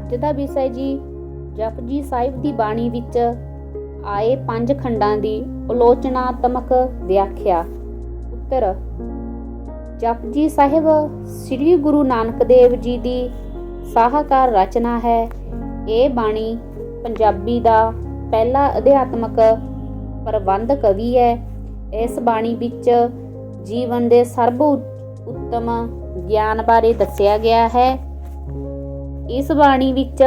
ਅੱਜ ਦਾ ਵਿਸ਼ਾ ਜੀ ਜਪਜੀ ਸਾਹਿਬ ਦੀ ਬਾਣੀ ਵਿੱਚ ਆਏ ਪੰਜ ਖੰਡਾਂ ਦੀ ਆਲੋਚਨਾਤਮਕ ਵਿਆਖਿਆ। ਉੱਤਰ, ਜਪਜੀ ਸਾਹਿਬ ਸ੍ਰੀ ਗੁਰੂ ਨਾਨਕ ਦੇਵ ਜੀ ਦੀ ਸਾਹਕਾਰ ਰਚਨਾ ਹੈ। ਇਹ ਬਾਣੀ ਪੰਜਾਬੀ ਦਾ ਪਹਿਲਾ ਅਧਿਆਤਮਕ ਪ੍ਰਬੰਧ ਕਵੀ ਹੈ। ਇਸ ਬਾਣੀ ਵਿੱਚ ਜੀਵਨ ਦੇ ਸਰਬ ਉੱਤਮ ਗਿਆਨ ਬਾਰੇ ਦੱਸਿਆ ਗਿਆ ਹੈ। ਇਸ ਬਾਣੀ ਵਿੱਚ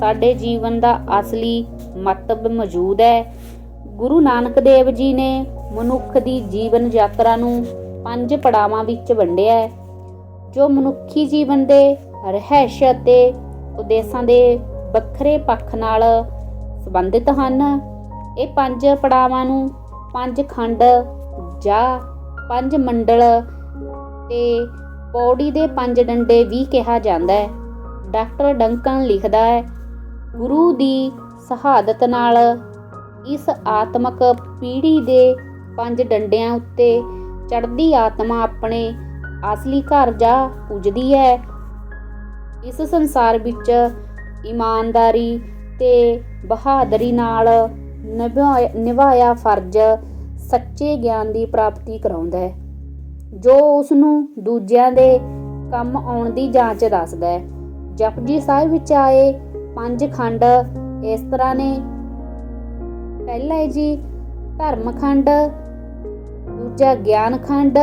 ਸਾਡੇ ਜੀਵਨ ਦਾ ਅਸਲੀ ਮਤਲਬ ਮੌਜੂਦ ਹੈ। ਗੁਰੂ ਨਾਨਕ ਦੇਵ ਜੀ ਨੇ ਮਨੁੱਖ ਦੀ ਜੀਵਨ ਯਾਤਰਾ ਨੂੰ ਪੰਜ ਪੜਾਵਾਂ ਵਿੱਚ ਵੰਡਿਆ ਹੈ, ਜੋ ਮਨੁੱਖੀ ਜੀਵਨ ਦੇ ਰਹਿਸ਼ ਅਤੇ ਉਦੇਸ਼ਾਂ ਦੇ ਵੱਖਰੇ ਪੱਖ ਨਾਲ ਸੰਬੰਧਿਤ ਹਨ। ਇਹ ਪੰਜ ਪੜਾਵਾਂ ਨੂੰ ਪੰਜ ਖੰਡ ਜਾਂ ਪੰਜ ਮੰਡਲ ਤੇ ਪੌੜੀ ਦੇ ਪੰਜ ਡੰਡੇ ਵੀ ਕਿਹਾ ਜਾਂਦਾ ਹੈ। ਡਾਕਟਰ ਡੰਕਨ ਲਿਖਦਾ ਹੈ, ਗੁਰੂ ਦੀ ਸ਼ਹਾਦਤ ਨਾਲ ਇਸ ਆਤਮਕ ਪੀੜ੍ਹੀ ਦੇ ਪੰਜ ਡੰਡਿਆਂ ਉੱਤੇ ਚੜ੍ਹਦੀ ਆਤਮਾ ਆਪਣੇ ਅਸਲੀ ਘਰ ਜਾ ਪੁੱਜਦੀ ਹੈ। ਇਸ ਸੰਸਾਰ ਵਿੱਚ ਇਮਾਨਦਾਰੀ ਤੇ ਬਹਾਦਰੀ ਨਾਲ ਨਿਭਾਇਆ ਨਿਭਾਇਆ ਫਰਜ਼ ਸੱਚੇ ਗਿਆਨ ਦੀ ਪ੍ਰਾਪਤੀ ਕਰਾਉਂਦਾ ਹੈ। ਜੋ ਉਸ ਨੂੰ ਦੂਜਿਆਂ ਦੇ ਕੰਮ ਆਉਣ ਦੀ ਜਾਂਚ ਦੱਸਦਾ ਹੈ। ਜਪਜੀ ਸਾਹਿਬ ਵਿੱਚ ਆਏ ਪੰਜ ਖੰਡ ਇਸ ਤਰ੍ਹਾਂ ਨੇ। ਪਹਿਲਾ ਹੈ ਜੀ ਧਰਮ ਖੰਡ, ਦੂਜਾ ਗਿਆਨ ਖੰਡ,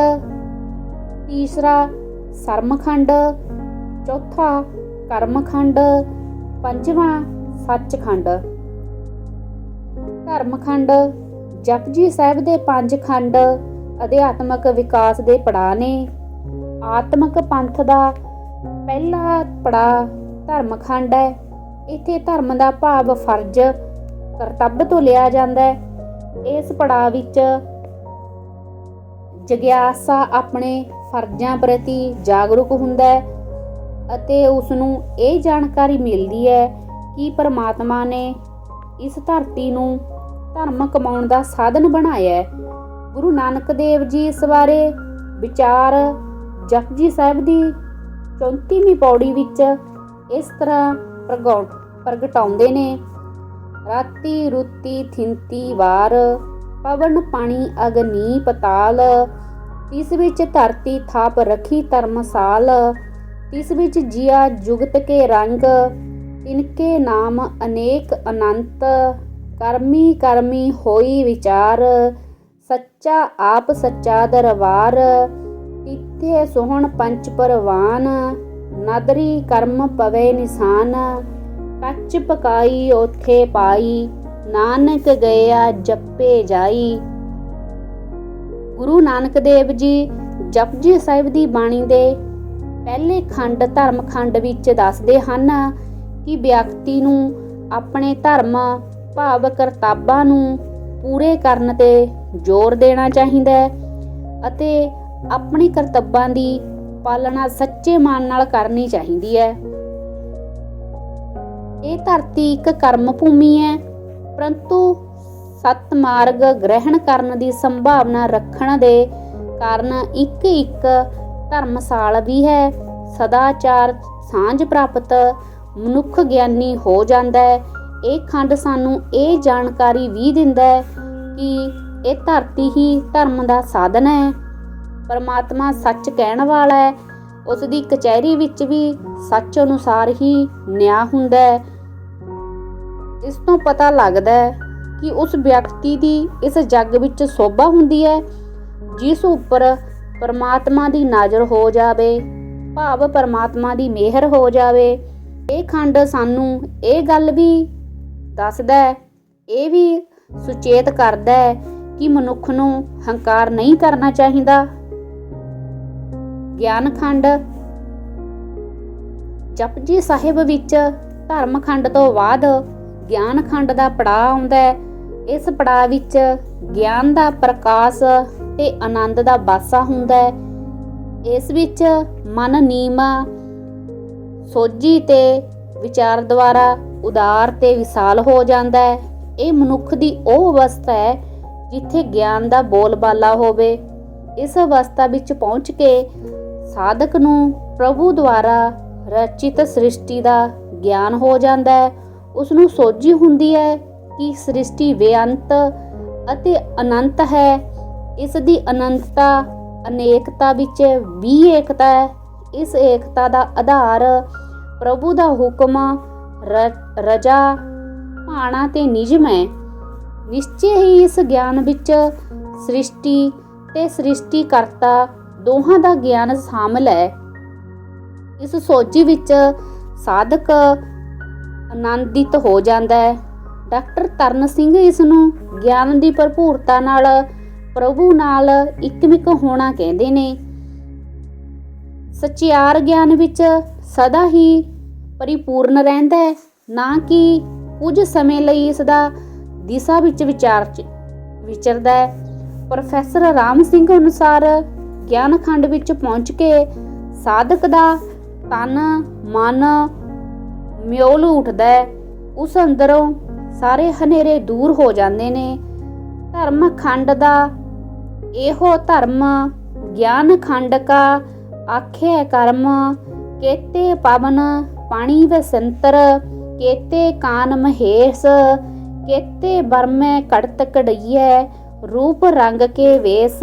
ਤੀਸਰਾ ਸਰਮ ਖੰਡ, ਚੌਥਾ ਕਰਮ ਖੰਡ, ਪੰਜਵਾਂ ਸੱਚ ਖੰਡ। ਧਰਮ ਖੰਡ ਜਪਜੀ ਸਾਹਿਬ ਦੇ ਪੰਜ ਖੰਡ ਅਧਿਆਤਮਕ ਵਿਕਾਸ ਦੇ ਪੜਾਅ ਨੇ। ਆਤਮਕ ਪੰਥ ਦਾ ਪਹਿਲਾ ਪੜਾਅ ਧਰਮ ਖੰਡ ਹੈ। ਇੱਥੇ ਧਰਮ ਦਾ ਭਾਵ ਫਰਜ਼ ਕਰਤੱਵ ਤੋਂ ਲਿਆ ਜਾਂਦਾ ਹੈ। ਇਸ ਪੜਾਅ ਵਿੱਚ ਜਗਿਆਸਾ ਆਪਣੇ ਫਰਜ਼ਾਂ ਪ੍ਰਤੀ ਜਾਗਰੂਕ ਹੁੰਦਾ ਹੈ ਅਤੇ ਉਸ ਨੂੰ ਇਹ ਜਾਣਕਾਰੀ ਮਿਲਦੀ ਹੈ ਕਿ ਪਰਮਾਤਮਾ ਨੇ ਇਸ ਧਰਤੀ ਨੂੰ ਧਰਮ ਕਮਾਉਣ ਦਾ ਸਾਧਨ ਬਣਾਇਆ ਹੈ। ਗੁਰੂ ਨਾਨਕ ਦੇਵ ਜੀ ਇਸ ਬਾਰੇ ਵਿਚਾਰ ਜਪਜੀ ਸਾਹਿਬ ਦੀ 34ਵੀਂ ਪੌੜੀ ਵਿੱਚ ਇਸ ਤਰ੍ਹਾਂ ਪ੍ਰਗਟ ਪ੍ਰਗਟਾਉਂਦੇ ਨੇ। ਰਾਤੀ ਰੁੱਤੀ ਥਿੰਤੀ ਵਾਰ, ਪਵਨ ਪਾਣੀ ਅਗਨੀ ਪਤਾਲ। ਤਿਸ ਵਿੱਚ ਧਰਤੀ ਥਾਪ ਰਖੀ ਧਰਮਸਾਲ। ਤਿਸ ਵਿੱਚ ਜੀਆ ਜੁਗਤ ਕੇ ਰੰਗ, ਤਿਨਕੇ ਨਾਮ ਅਨੇਕ ਅਨੰਤ। ਕਰਮੀ ਕਰਮੀ ਹੋਈ ਵਿਚਾਰ, ਸੱਚਾ ਆਪ ਸੱਚਾ ਦਰਬਾਰ। ਤਿੱਥੇ ਸੋਹਣ ਪੰਚ ਪਰਵਾਨ, ਨਦਰੀ ਕਰਮ ਪਵੇ ਨਿਸ਼ਾਨ, ਕੱਚ ਪਕਾਈ ਉਥੇ ਪਾਈ, ਨਾਨਕ ਗਿਆ ਜੱਪੇ ਜਾਈ। ਗੁਰੂ ਨਾਨਕ ਦੇਵ ਜੀ ਜਪਜੀ ਸਾਹਿਬ ਦੀ ਬਾਣੀ ਦੇ ਪਹਿਲੇ ਖੰਡ ਧਰਮ ਖੰਡ ਵਿੱਚ ਦੱਸਦੇ ਹਨ ਕਿ ਵਿਅਕਤੀ ਨੂੰ ਆਪਣੇ ਧਰਮ, ਭਾਵ ਕਰਤਾਬਾਂ ਨੂੰ ਪੂਰੇ ਕਰਨ ਤੇ ਜ਼ੋਰ ਦੇਣਾ ਚਾਹੀਦਾ ਹੈ ਅਤੇ ਆਪਣੇ ਕਰਤੱਵਾਂ ਦੀ ਪਾਲਣਾ ਸੱਚੇ ਮਨ ਨਾਲ ਕਰਨੀ ਚਾਹੀਦੀ ਹੈ। ਇਹ ਧਰਤੀ ਇੱਕ ਕਰਮ ਭੂਮੀ ਹੈ, ਪਰੰਤੂ ਸਤ ਮਾਰਗ ਗ੍ਰਹਿਣ ਕਰਨ ਦੀ ਸੰਭਾਵਨਾ ਰੱਖਣ ਦੇ ਕਾਰਨ ਇੱਕ ਇੱਕ ਧਰਮਸਾਲ ਵੀ ਹੈ। ਸਦਾਚਾਰ ਸਾਂਝ ਪ੍ਰਾਪਤ ਮਨੁੱਖ ਗਿਆਨੀ ਹੋ ਜਾਂਦਾ ਹੈ। ਇਹ ਖੰਡ ਸਾਨੂੰ ਇਹ ਜਾਣਕਾਰੀ ਵੀ ਦਿੰਦਾ ਹੈ ਕਿ ਇਹ ਧਰਤੀ ਹੀ ਧਰਮ ਦਾ ਸਾਧਨ ਹੈ। ਪਰਮਾਤਮਾ ਸੱਚ ਕਹਿਣ ਵਾਲਾ ਹੈ ਉਸ ਦੀ ਕਚਹਿਰੀ ਵਿੱਚ ਵੀ ਸੱਚ ਅਨੁਸਾਰ ਹੀ ਨਿਆਂ ਹੁੰਦਾ ਹੈ। ਇਸ ਤੋਂ ਪਤਾ ਲੱਗਦਾ ਹੈ ਕਿ ਉਸ ਵਿਅਕਤੀ ਦੀ ਇਸ ਜੱਗ ਵਿੱਚ ਸੋਭਾ ਹੁੰਦੀ ਹੈ, ਜਿਸ ਉੱਪਰ ਪਰਮਾਤਮਾ ਦੀ ਨਜ਼ਰ ਹੋ ਜਾਵੇ, ਭਾਵ ਪਰਮਾਤਮਾ ਦੀ ਮਿਹਰ ਹੋ ਜਾਵੇ। ਇਹ ਖੰਡ ਸਾਨੂੰ ਇਹ ਗੱਲ ਵੀ ਦੱਸਦਾ ਹੈ, ਇਹ ਵੀ ਸੁਚੇਤ ਕਰਦਾ ਹੈ ਕਿ ਮਨੁੱਖ ਨੂੰ ਹੰਕਾਰ ਨਹੀਂ ਕਰਨਾ ਚਾਹੀਦਾ। ਗਿਆਨ ਖੰਡ ਜਪਜੀ ਸਾਹਿਬ ਵਿੱਚ ਧਰਮ ਖੰਡ ਤੋਂ ਬਾਅਦ ਗਿਆਨ ਖੰਡ ਦਾ ਪੜਾਅ ਆਉਂਦਾ ਹੈ। ਇਸ ਪੜਾਅ ਵਿੱਚ ਗਿਆਨ ਦਾ ਪ੍ਰਕਾਸ਼ ਤੇ ਆਨੰਦ ਦਾ ਵਾਸਾ ਹੁੰਦਾ ਹੈ। ਇਸ ਵਿੱਚ ਮਨ ਨੀਮਾ, ਸੋਝੀ ਤੇ ਵਿਚਾਰ ਦੁਆਰਾ ਉਦਾਰ ਤੇ ਵਿਸਾਲ ਹੋ ਜਾਂਦਾ ਹੈ। ਇਹ ਮਨੁੱਖ ਦੀ ਉਹ ਅਵਸਥਾ ਹੈ ਜਿੱਥੇ ਗਿਆਨ ਦਾ ਬੋਲਬਾਲਾ ਹੋਵੇ। ਇਸ ਅਵਸਥਾ ਵਿੱਚ ਪਹੁੰਚ ਕੇ ਸਾਧਕ ਨੂੰ ਪ੍ਰਭੂ ਦੁਆਰਾ ਰਚਿਤ ਸ੍ਰਿਸ਼ਟੀ ਦਾ ਗਿਆਨ ਹੋ ਜਾਂਦਾ ਹੈ। ਉਸ ਨੂੰ ਸੋਝੀ ਹੁੰਦੀ ਹੈ ਕਿ ਸ੍ਰਿਸ਼ਟੀ ਬੇਅੰਤ ਅਤੇ ਅਨੰਤ ਹੈ। ਇਸ ਦੀ ਅਨੰਤਤਾ ਅਨੇਕਤਾ ਵਿੱਚ ਵੀ ਏਕਤਾ ਹੈ। ਇਸ ਏਕਤਾ ਦਾ ਆਧਾਰ ਪ੍ਰਭੂ ਦਾ ਹੁਕਮ, ਰ- ਰਜਾ, ਭਾਣਾ ਤੇ ਨਿਯਮ ਹੈ। ਨਿਸ਼ਚੈ ਹੀ ਇਸ ਗਿਆਨ ਵਿੱਚ ਸ੍ਰਿਸ਼ਟੀ ਤੇ ਸ੍ਰਿਸ਼ਟੀਕਰਤਾ ਦੋਹਾਂ ਦਾ ਗਿਆਨ ਸ਼ਾਮਲ ਹੈ। ਇਸ ਸੋਝੀ ਵਿੱਚ ਸਾਧਕ ਆਨੰਦਿਤ ਹੋ ਜਾਂਦਾ ਹੈ। ਡਾਕਟਰ ਤਰਨ ਸਿੰਘ ਇਸ ਨੂੰ ਗਿਆਨ ਦੀ ਭਰਪੂਰਤਾ ਨਾਲ ਪ੍ਰਭੂ ਨਾਲ ਇਕਮਿਕ ਹੋਣਾ ਕਹਿੰਦੇ ਨੇ। ਸਚਿਆਰ ਗਿਆਨ ਵਿੱਚ ਸਦਾ ਹੀ ਪਰਿਪੂਰਨ ਰਹਿੰਦਾ ਹੈ, ਨਾ ਕਿ ਕੁਝ ਸਮੇਂ ਲਈ ਇਸ ਦਾ ਦਿਸ਼ਾ ਵਿੱਚ ਵਿਚਾਰ ਚ- ਵਿਚਰਦਾ ਹੈ। ਪ੍ਰੋਫੈਸਰ ਰਾਮ ਸਿੰਘ ਅਨੁਸਾਰ ਗਿਆਨ ਖੰਡ ਵਿੱਚ ਪਹੁੰਚ ਕੇ ਸਾਧਕ ਦਾ ਤਨ, ਮਨ ਮਿਉਲ ਉੱਠਦਾ ਹੈ। ਉਸ ਅੰਦਰੋਂ ਸਾਰੇ ਹਨੇਰੇ ਦੂਰ ਹੋ ਜਾਂਦੇ ਨੇ। ਧਰਮ ਖੰਡ ਦਾ ਇਹੋ ਧਰਮ ਗਿਆਨ ਖੰਡ ਕਾ ਆਖੇ ਕਰਮ, ਕੇਤੇ ਪਵਨ ਪਾਣੀ ਵਸੰਤਰ, ਕੇਤੇ ਕਾਨ ਮਹੇਸ਼, ਕੇਤੇ ਬਰਮੇ ਕੜਤ ਕੜਈਐ ਰੂਪ ਰੰਗ ਕੇ ਵੇਸ।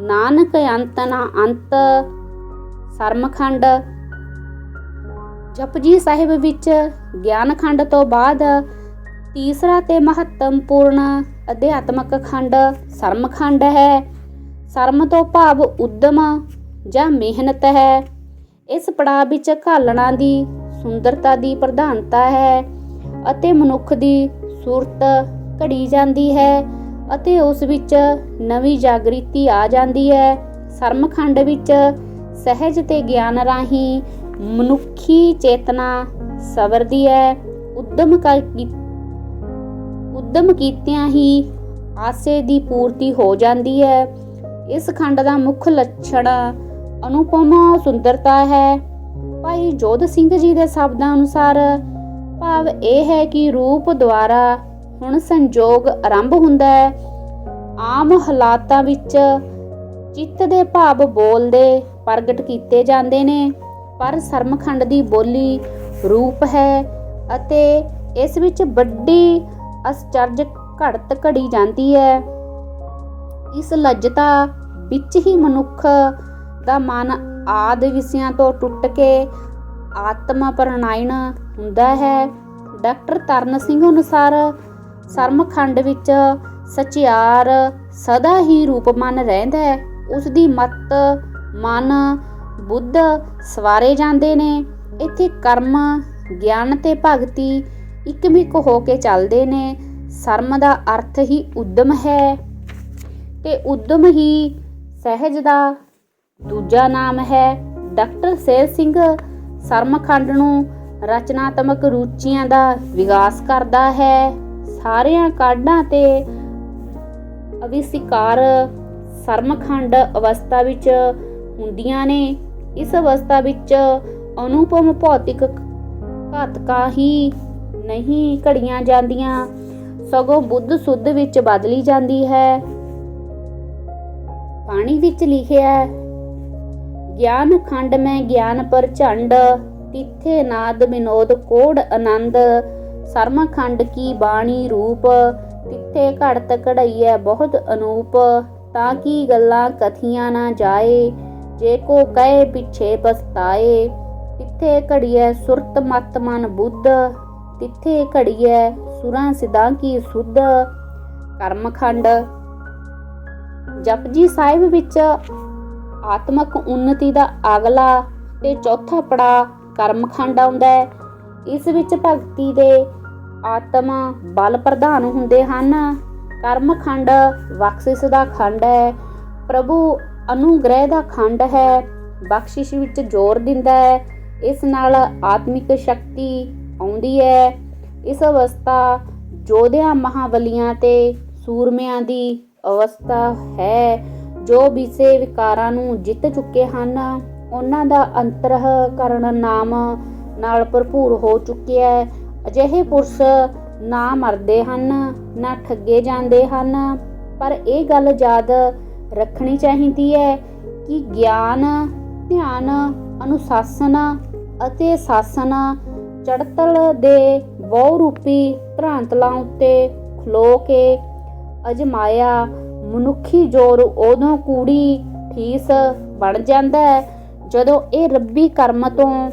ਨਾਨਕ ਅੰਤ ਨਾ ਅੰਤ ਸਰਮਖੰਡ ਜਪਜੀ ਸਾਹਿਬ ਵਿੱਚ ਗਿਆਨ ਖੰਡ ਤੋਂ ਬਾਅਦ ਤੀਸਰਾ ਤੇ ਮਹੱਤਵਪੂਰਨ ਅਧਿਆਤਮਕ ਖੰਡ ਸਰਮਖੰਡ ਹੈ ਸਰਮ ਤੋਂ ਭਾਵ ਉਦਮ ਜਾਂ ਮਿਹਨਤ ਹੈ ਇਸ ਪੜਾਅ ਵਿੱਚ ਘਾਲਣਾ ਦੀ ਸੁੰਦਰਤਾ ਦੀ ਪ੍ਰਧਾਨਤਾ ਹੈ ਅਤੇ ਮਨੁੱਖ ਦੀ ਸੂਰਤ ਘੜੀ ਜਾਂਦੀ ਹੈ ਅਤੇ ਉਸ ਵਿੱਚ ਨਵੀਂ ਜਾਗ੍ਰਿਤੀ ਆ ਜਾਂਦੀ ਹੈ। ਸਰਮਖੰਡ ਵਿੱਚ ਸਹਿਜ ਤੇ ਗਿਆਨ ਰਾਹੀਂ ਮਨੁੱਖੀ ਚੇਤਨਾ ਸਵਰਦੀ ਹੈ। ਉਦਮ ਕਰ ਉਦਮ ਕੀਤਿਆਂ ਹੀ ਆਸੇ ਦੀ ਪੂਰਤੀ ਹੋ ਜਾਂਦੀ ਹੈ। ਇਸ ਖੰਡ ਦਾ ਮੁੱਖ ਲੱਛਣ ਅਨੁਪਮ ਸੁੰਦਰਤਾ ਹੈ। ਭਾਈ ਜੋਧ ਸਿੰਘ ਜੀ ਦੇ ਸ਼ਬਦਾਂ ਅਨੁਸਾਰ ਭਾਵ ਇਹ ਹੈ ਕਿ ਰੂਪ ਦੁਆਰਾ ਹੁਣ ਸੰਜੋਗ ਆਰੰਭ ਹੁੰਦਾ ਹੈ। ਆਮ ਹਾਲਾਤਾਂ ਵਿੱਚ ਚਿੱਤ ਦੇ ਭਾਵ ਬੋਲਦੇ ਪ੍ਰਗਟ ਕੀਤੇ ਜਾਂਦੇ ਨੇ, ਪਰ ਸਰਮਖੰਡ ਦੀ ਬੋਲੀ ਰੂਪ ਹੈ ਅਤੇ ਇਸ ਵਿੱਚ ਵੱਡੀ ਅਸਚਰਜ ਘੜਤ ਘੜੀ ਜਾਂਦੀ ਹੈ। ਇਸ ਲੱਜਤਾ ਵਿੱਚ ਹੀ ਮਨੁੱਖ ਦਾ ਮਨ ਆਦ ਵਿਸਿਆਂ ਤੋਂ ਟੁੱਟ ਕੇ ਆਤਮਾ ਪ੍ਰਣਾਇਣ ਹੁੰਦਾ ਹੈ। ਡਾਕਟਰ ਤਰਨ ਸਿੰਘ ਅਨੁਸਾਰ ਸਰਮਖੰਡ ਵਿੱਚ ਸਚਿਆਰ ਸਦਾ ਹੀ ਰੂਪਮਨ ਰਹਿੰਦਾ ਹੈ। ਉਸ ਦੀ ਮਤ, ਮਨ, ਬੁੱਧ ਸਵਾਰੇ ਜਾਂਦੇ ਨੇ। ਇੱਥੇ ਕਰਮ, ਗਿਆਨ ਤੇ ਭਗਤੀ ਇਕਮਿਕ ਹੋ ਕੇ ਚੱਲਦੇ ਨੇ। ਸਰਮ ਦਾ ਅਰਥ ਹੀ ਉਦਮ ਹੈ ਤੇ ਉਦਮ ਹੀ ਸਹਿਜ ਦਾ ਦੂਜਾ ਨਾਮ ਹੈ। ਡਾਕਟਰ ਸੇਰ ਸਿੰਘ ਸਰਮਖੰਡ ਨੂੰ ਰਚਨਾਤਮਕ ਰੁਚੀਆਂ ਦਾ ਵਿਕਾਸ ਕਰਦਾ ਹੈ। ਸਾਰਿਆਂ ਕਾਢਾਂ ਤੇ ਅਵਿਸ਼ਕਾਰ ਸਰਮਖੰਡ ਅਵਸਥਾ ਵਿੱਚ ਹੁੰਦੀਆਂ ਨੇ। ਇਸ ਅਵਸਥਾ ਵਿੱਚ ਅਨੁਪਮ ਭੌਤਿਕ ਘਾਤਕਾ ਹੀ ਨਹੀਂ ਘੜੀਆਂ ਜਾਂਦੀਆਂ। ਸਗੋਂ ਬੁੱਧ ਸੁੱਧ ਵਿੱਚ ਬਦਲੀ ਜਾਂਦੀ ਹੈ। ਪਾਣੀ ਵਿੱਚ ਲਿਖਿਆ ਗਿਆਨ ਖੰਡ ਮੈਂ ਗਿਆਨ ਪਰ ਝੰਡ, ਤਿੱਥੇ ਨਾਦ ਵਿਨੋਦ ਕੋੜ ਆਨੰਦ ਸਰਮ ਖੰਡ ਕੀ ਬਾਣੀ ਰੂਪ, ਤਿੱਥੇ ਘੜਤ ਘੜਈਐ ਬਹੁਤ ਅਨੂਪ, ਤਾਂ ਕੀ ਗੱਲਾਂ ਕਥੀਆਂ ਨਾ ਜਾਏ, ਜੇ ਕੋ ਕਹੇ ਪਿਛੇ ਪਸਤਾਏ ਤਿੱਥੇ ਘੜੀਐ ਸੁਰਤ ਮਤ ਮਨ ਬੁੱਧ, ਤਿੱਥੇ ਘੜੀਐ ਸੁਰਾਂ ਸਿਧਾਂ ਕੀ ਸੁਧ। ਕਰਮਖੰਡ ਜਪਜੀ ਸਾਹਿਬ ਵਿੱਚ ਆਤਮਕ ਉન્નਤੀ ਦਾ ਅਗਲਾ ਤੇ ਚੌਥਾ ਪੜਾ ਕਰਮਖੰਡ ਆਉਂਦਾ ਹੈ। ਇਸ ਵਿੱਚ ਭਗਤੀ ਦੇ ਆਤਮ ਬਲ ਪ੍ਰਧਾਨ ਹੁੰਦੇ ਹਨ। ਕਰਮ ਖੰਡ ਬਖਸ਼ਿਸ਼ ਦਾ ਖੰਡ ਹੈ। ਪ੍ਰਭੂ ਅਨੁਗ੍ਰਹਿ ਦਾ ਖੰਡ ਹੈ। ਬਖਸ਼ਿਸ਼ ਵਿੱਚ ਜ਼ੋਰ ਦਿੰਦਾ ਹੈ। ਇਸ ਨਾਲ ਆਤਮਿਕ ਸ਼ਕਤੀ ਆਉਂਦੀ ਹੈ। ਇਸ ਅਵਸਥਾ ਯੋਧਿਆਂ ਮਹਾਬਲੀਆਂ ਤੇ ਸੂਰਮਿਆਂ ਦੀ ਅਵਸਥਾ ਹੈ। ਜੋ ਵਿਸੇ ਵਿਕਾਰਾਂ ਨੂੰ ਜਿੱਤ ਚੁੱਕੇ ਹਨ। ਉਹਨਾਂ ਦਾ ਅੰਤਰਹਕਰਨ ਨਾਮ ਨਾਲ ਭਰਪੂਰ ਹੋ ਚੁੱਕਿਆ ਹੈ। ਅਜਿਹੇ ਪੁਰਸ਼ ਨਾ ਮਰਦੇ ਹਨ, ਨਾ ਠੱਗੇ ਜਾਂਦੇ ਹਨ। ਪਰ ਇਹ ਗੱਲ ਯਾਦ ਰੱਖਣੀ ਚਾਹੀਦੀ ਹੈ ਕਿ ਗਿਆਨ, ਧਿਆਨ, ਅਨੁਸ਼ਾਸਨ ਅਤੇ ਸਾਸਨ ਚੜਤਲ ਦੇ ਬਹੁ ਰੂਪੀ ਧਰਾਂਤਲਾਂ ਉੱਤੇ ਖਲੋ ਕੇ ਅਜਮਾਇਆ ਮਨੁੱਖੀ ਜੋਰ ਉਦੋਂ ਕੂੜੀ ਠੀਸ ਬਣ ਜਾਂਦਾ ਹੈ ਜਦੋਂ ਇਹ ਰੱਬੀ ਕਰਮ ਤੋਂ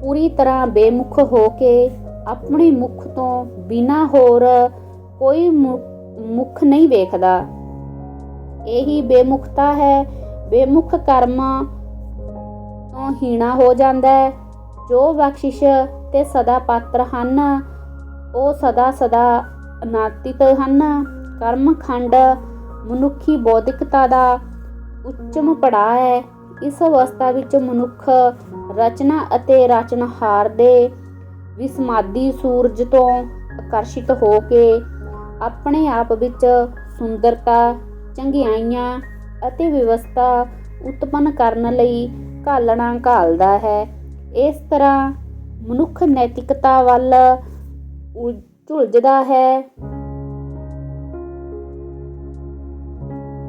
ਪੂਰੀ ਤਰ੍ਹਾਂ ਬੇਮੁਖ ਹੋ ਕੇ ਆਪਣੇ ਮੁਖ ਤੋਂ ਬਿਨਾ ਹੋਰ ਕੋਈ ਮੁ- ਮੁਖ ਨਹੀਂ ਵੇਖਦਾ। ਇਹੀ ਬੇਮੁਖਤਾ ਹੈ। ਬੇਮੁਖ ਕਰਮ ਤੋਂ ਹੀਣਾ ਹੋ ਜਾਂਦਾ ਹੈ। ਜੋ ਬਖਸ਼ਿਸ਼ ਤੇ ਸਦਾ ਪਾਤਰ ਹਨ, ਉਹ ਸਦਾ ਸਦਾ ਅਨਾਤਿਤ ਹਨ। ਕਰਮ ਖੰਡ ਮਨੁੱਖੀ ਬੌਧਿਕਤਾ ਦਾ ਉੱਚਮ ਪੜਾਅ ਹੈ। ਇਸ ਅਵਸਥਾ ਵਿੱਚ ਮਨੁੱਖ ਰਚਨਾ ਅਤੇ ਰਚਨਹਾਰ ਦੇ ਵਿਸਮਾਦੀ ਸੂਰਜ ਤੋਂ ਆਕਰਸ਼ਿਤ ਹੋ ਕੇ ਆਪਣੇ ਆਪ ਵਿੱਚ ਸੁੰਦਰਤਾ, ਚੰਗਿਆਈਆਂ ਅਤੇ ਵਿਵਸਥਾ ਉਤਪੰਨ ਕਰਨ ਲਈ ਘਾਲਣਾ ਘਾਲਦਾ ਹੈ। ਇਸ ਤਰ੍ਹਾਂ ਮਨੁੱਖ ਨੈਤਿਕਤਾ ਵੱਲ ਉਲ- ਝੁਲਜਦਾ ਹੈ।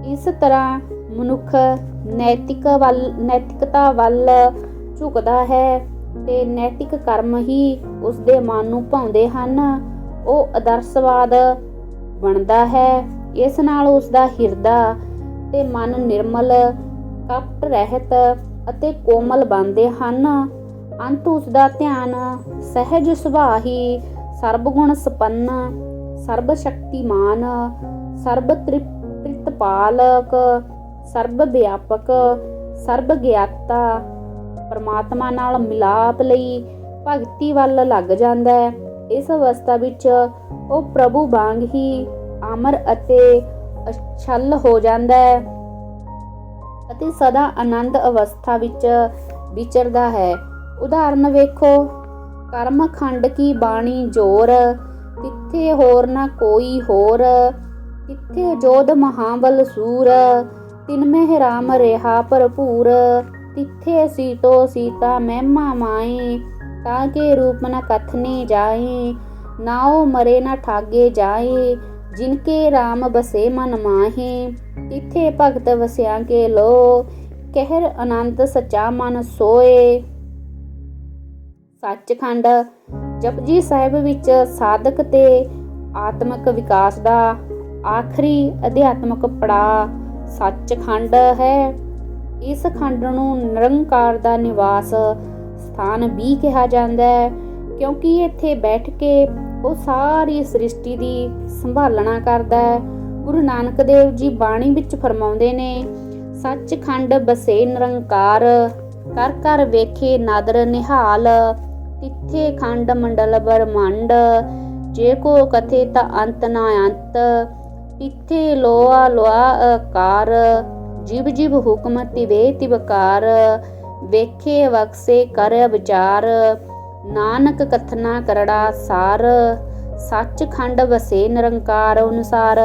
ਇਸ ਤਰ੍ਹਾਂ ਮਨੁੱਖ ਨੈਤਿਕ ਵੱਲ, ਨੈਤਿਕਤਾ ਵੱਲ ਝੁਕਦਾ ਹੈ। ਤੇ ਨੈਤਿਕ ਕਰਮ ਹੀ ਉਸ ਦੇ ਮਨ ਨੂੰ ਭਾਉਂਦੇ ਹਨ। ਉਹ ਆਦਰਸ਼ਵਾਦ ਬਣਦਾ ਹੈ। ਇਸ ਨਾਲ ਉਸ ਦਾ ਹਿਰਦਾ ਤੇ ਮਨ ਨਿਰਮਲ, ਕਪਟ ਰਹਿਤ ਅਤੇ ਕੋਮਲ ਬਣਦੇ ਹਨ। ਅੰਤ ਉਸ ਦਾ ਧਿਆਨ ਸਹਿਜ ਸੁਭਾਅ ਹੀ ਸਰਬ ਸੰਪੰਨ ਸਰਬ ਸ਼ਕਤੀਮਾਨ ਸਰਬ ਤ੍ਰਿਪਤਪਾਲਕ ਸਰਬ ਵਿਆਪਕ ਸਰਬ ਗਿਆਤਾ ਪਰਮਾਤਮਾ ਨਾਲ ਮਿਲਾਪ ਲਈ ਭਗਤੀ ਵੱਲ ਲੱਗ ਜਾਂਦਾ ਹੈ। ਇਸ ਅਵਸਥਾ ਵਿੱਚ ਉਹ ਪ੍ਰਭੂ ਵਾਂਗ ਹੀ ਅਮਰ ਅਤੇ ਅਛਲ ਹੋ ਜਾਂਦਾ ਹੈ ਅਤੇ ਸਦਾ ਆਨੰਦ ਅਵਸਥਾ ਵਿੱਚ ਵਿਚਰਦਾ ਹੈ। ਉਦਾਹਰਨ ਵੇਖੋ ਕਰਮ ਖੰਡ ਕੀ ਬਾਣੀ ਜੋਰ, ਤਿੱਥੇ ਹੋਰ ਨਾ ਕੋਈ ਹੋਰ, ਤਿੱਥੇ ਜੋਧ ਮਹਾਬਲ ਸੂਰ, ਤਿਨ ਮਹਿ ਰਾਮ ਰਿਹਾ ਭਰਪੂਰ। ਤਿੱਥੇ ਸੀਤੋ ਸੀਤਾ ਮਹਿਮਾ ਮਾਏ ਤਾਂ ਕੇ ਰੂਪ ਨ ਕਥਨੇ ਜਾਏ ਨਾਉ ਮਰੇ ਨ ਠਾਗੇ ਜਾਏ ਜਿਨਕੇ RAM ਬਸੇ ਮਨ ਮਾਹੇ ਭਗਤ ਵਸਿਆ ਕੇ ਲੋ, ਕਹਿਰ ਅਨੰਤ ਸਚਾ ਮਨ ਸੋਏ। ਸੱਚਖੰਡ, ਜਪਜੀ ਸਾਹਿਬ ਵਿੱਚ ਸਾਧਕ ਤੇ ਆਤਮਿਕ ਵਿਕਾਸ ਦਾ ਆਖਰੀ ਅਧਿਆਤਮਕ ਪੜਾਅ ਸੱਚਖੰਡ ਹੈ। ਇਸ ਖੰਡ ਨੂੰ ਨਿਰੰਕਾਰ ਦਾ ਨਿਵਾਸ ਸਥਾਨ ਵੀ ਕਿਹਾ ਜਾਂਦਾ ਹੈ, ਕਿਉਂਕਿ ਇੱਥੇ ਬੈਠ ਕੇ ਉਹ ਸਾਰੀ ਸ੍ਰਿਸ਼ਟੀ ਦੀ ਸੰਭਾਲਣਾ ਕਰਦਾ ਹੈ। ਗੁਰੂ ਨਾਨਕ ਦੇਵ ਜੀ ਬਾਣੀ ਵਿੱਚ ਫਰਮਾਉਂਦੇ ਨੇ, ਸੱਚਖੰਡ ਬਸੇ ਨਿਰੰਕਾਰ, ਕਰ ਕਰ ਵੇਖੇ ਨਾਦਰ ਨਿਹਾਲ, ਤਿੱਥੇ ਖੰਡ ਮੰਡਲ ਬਰਮੰਡ ਜੇ ਕੋ ਕਥੇ ਤਾਂ ਅੰਤ ਨਾ ਅੰਤ, ਤਿੱਥੇ ਲੋਆ ਲੋਆ ਆਕਾਰ ਜਿਵ ਜਿਵ ਹੁਕਮ ਤਿਵੇ ਤਿਵਕਾਰ ਵੇਖੇ ਵਕਸੇ ਕਰ ਵਿਚਾਰ, ਨਾਨਕ ਕਥਨਾ ਕਰੜਾ ਸਾਰ, ਸੱਚਖੰਡ ਵਸੇ ਨਿਰੰਕਾਰ ਅਨੁਸਾਰ।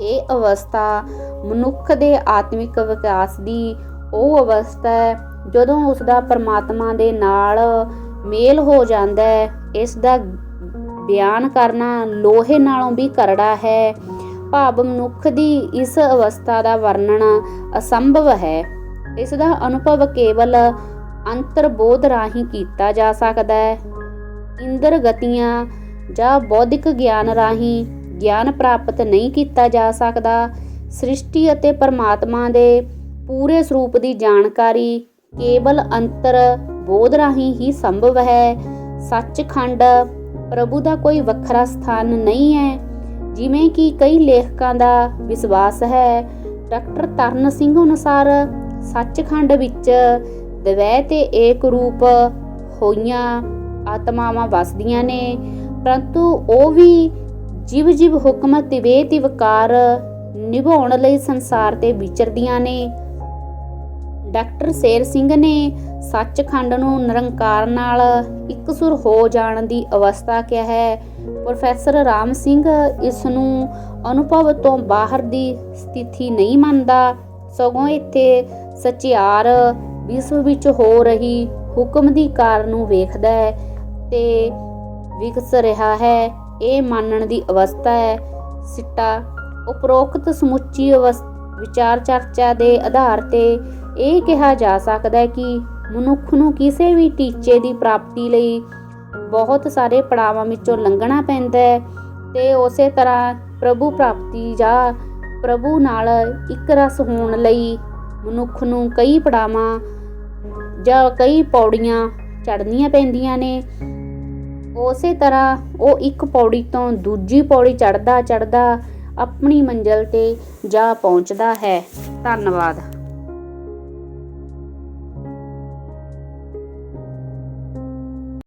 ਇਹ ਅਵਸਥਾ ਮਨੁੱਖ ਦੇ ਆਤਮਿਕ ਵਿਕਾਸ ਦੀ ਉਹ ਅਵਸਥਾ ਹੈ ਜਦੋਂ ਉਸ ਦਾ ਪਰਮਾਤਮਾ ਦੇ ਨਾਲ ਮੇਲ ਹੋ ਜਾਂਦਾ ਹੈ। ਇਸ ਦਾ ਬਿਆਨ ਕਰਨਾ ਲੋਹੇ ਨਾਲੋਂ ਵੀ ਕਰੜਾ ਹੈ। ਭਾਵ ਮਨੁੱਖ ਦੀ ਇਸ ਅਵਸਥਾ ਦਾ ਵਰਣਨ ਅਸੰਭਵ ਹੈ। ਇਸ ਦਾ ਅਨੁਭਵ ਕੇਵਲ ਅੰਤਰਬੋਧ ਰਾਹੀਂ ਕੀਤਾ ਜਾ ਸਕਦਾ ਹੈ। ਇੰਦਰ ਗਤੀਆਂ ਜਾਂ ਬੌਧਿਕ ਗਿਆਨ ਰਾਹੀਂ ਗਿਆਨ ਪ੍ਰਾਪਤ ਨਹੀਂ ਕੀਤਾ ਜਾ ਸਕਦਾ। ਸ੍ਰਿਸ਼ਟੀ ਅਤੇ ਪਰਮਾਤਮਾ ਦੇ ਪੂਰੇ ਸਰੂਪ ਦੀ ਜਾਣਕਾਰੀ ਕੇਵਲ ਅੰਤਰ ਬੋਧ ਰਾਹੀਂ ਹੀ ਸੰਭਵ ਹੈ। ਸੱਚਖੰਡ ਪ੍ਰਭੂ ਦਾ ਕੋਈ ਵੱਖਰਾ ਸਥਾਨ ਨਹੀਂ ਹੈ। ਜਿਵੇਂ ਕਿ ਕਈ ਲੇਖਕਾਂ ਦਾ ਵਿਸ਼ਵਾਸ ਹੈ, ਡਾਕਟਰ ਤਰਨ ਸਿੰਘ ਅਨੁਸਾਰ ਸੱਚਖੰਡ ਵਿੱਚ ਦਵੈ ਤੇ ਏਕ ਰੂਪ ਹੋਈਆਂ ਆਤਮਾਵਾਂ ਵਸਦੀਆਂ ਨੇ, ਪਰੰਤੂ ਉਹ ਵੀ ਜਿਵ ਜਿਵ ਹੁਕਮ ਤਿਵੇ ਤਿਵਕਾਰ ਨਿਭਾਉਣ ਲਈ ਸੰਸਾਰ ਤੇ ਵਿਚਰਦੀਆਂ ਨੇ। ਡਾਕਟਰ ਸ਼ੇਰ ਸਿੰਘ ਨੇ ਸੱਚਖੰਡ ਨੂੰ ਨਿਰੰਕਾਰ ਨਾਲ ਇਕਸੁਰ ਹੋ ਜਾਣ ਦੀ ਅਵਸਥਾ ਕਿਹਾ ਹੈ ਪ੍ਰੋਫੈਸਰ ਰਾਮ ਸਿੰਘ ਇਸ ਨੂੰ ਅਨੁਭਵ ਤੋਂ ਬਾਹਰ ਦੀ ਸਥਿਤੀ ਨਹੀਂ ਮੰਨਦਾ। ਸਗੋਂ ਇੱਥੇ ਸਚਿਆਰ ਵਿਸ਼ਵ ਵਿੱਚ ਹੋ ਰਹੀ ਹੁਕਮ ਦੀ ਕਾਰ ਨੂੰ ਵੇਖਦਾ ਹੈ ਤੇ ਵਿਕਸ ਰਿਹਾ ਹੈ। ਇਹ ਮੰਨਣ ਦੀ ਅਵਸਥਾ ਹੈ। ਸਿੱਟਾ ਉਪਰੋਕਤ ਸਮੁੱਚੀ ਅਵਸ- ਵਿਚਾਰ ਚਰਚਾ ਦੇ ਆਧਾਰ ਤੇ ਇਹ ਕਿਹਾ ਜਾ ਸਕਦਾ ਹੈ ਕਿ ਮਨੁੱਖ ਨੂੰ ਕਿਸੇ ਵੀ ਟੀਚੇ ਦੀ ਪ੍ਰਾਪਤੀ ਲਈ ਬਹੁਤ ਸਾਰੇ ਪੜਾਵਾਂ ਵਿੱਚੋਂ ਲੰਘਣਾ ਪੈਂਦਾ ਹੈ ਤੇ ਉਸੇ ਤਰ੍ਹਾਂ ਪ੍ਰਭੂ ਪ੍ਰਾਪਤੀ ਜਾਂ ਪ੍ਰਭੂ ਨਾਲ ਇੱਕ ਰਸ ਹੋਣ ਲਈ ਮਨੁੱਖ ਨੂੰ ਕਈ ਪੜਾਵਾਂ ਜਾਂ ਕਈ ਪੌੜੀਆਂ ਚੜ੍ਹਨੀਆਂ ਪੈਂਦੀਆਂ ਨੇ। ਉਸੇ ਤਰ੍ਹਾਂ ਉਹ ਇੱਕ ਪੌੜੀ ਤੋਂ ਦੂਜੀ ਪੌੜੀ ਚੜ੍ਹਦਾ ਚੜ੍ਹਦਾ ਆਪਣੀ ਮੰਜ਼ਿਲ ਤੇ ਜਾ ਪਹੁੰਚਦਾ ਹੈ। ਧੰਨਵਾਦ।